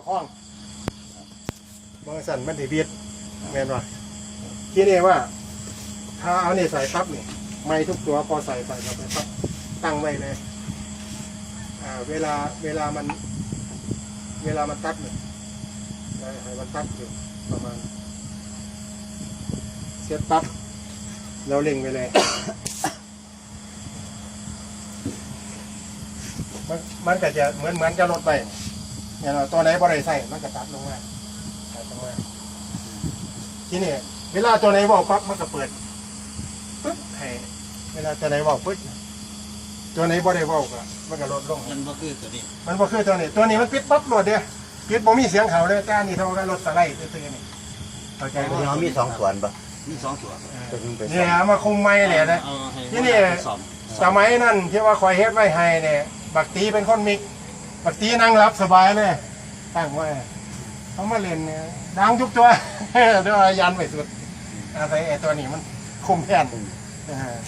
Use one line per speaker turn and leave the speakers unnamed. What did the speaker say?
ประคองบางสันมันถือเบียดแม่นว่าคิดเองว่า ถ้าเอาเนี่ยใส่ปั๊บเนี่ยไม่ทุกตัวพอใส่ใส่เข้าไปปั๊บตั้งไว้เลยอ่าเวลาเวลามัน เวลามันตัดเนี่ยให้มันตัดอยู่ประมาณเสร็จปั๊บเราเล็งไปเลยมันมันก็จะเหมือนเหมือนจะลดไป เนี่ยเราตัวไหนบ่ได้ใส่มันก็ตัดลงมาตัดลงมาทีนี้เวลาตัวไหนบอกปั๊บมันก็เปิดปึ๊บให้เวลาตัวไหนบอกปึ๊บตัวไหนบ่ได้บอกก็มันก็ลดลง
มันบ่คือตัวนี้
มันบ่คือตัวนี้ ตัวนี้มันปิดปั๊บโหลดเดียวปิดบ่มีเสียงเขาเลยแต่อันนี้เท่ากับรถสไลด์ซื่อๆนี่เข้าใจไหม
พี่น้องมีสองส่วนปะ
มีสองตัว
ตัวหนึงเป็น
เนี่ยเอามาคุมไม้เนี่ยนะ
เอาให้
ที่นี่
ทดสอบ
สมัยนั้นที่ว่าคอยเฮ็ดไว้ให้เนี่ยบักตีเป็นคนมิก บักตีนั่งรับสบายเลย ตั้งไว้เขามาเล่นเนี่ยดังทุกตัวเดี๋ยวเอายันไปสุดอาศัยไอ้ตัวนี้มันคุมแทนอ่า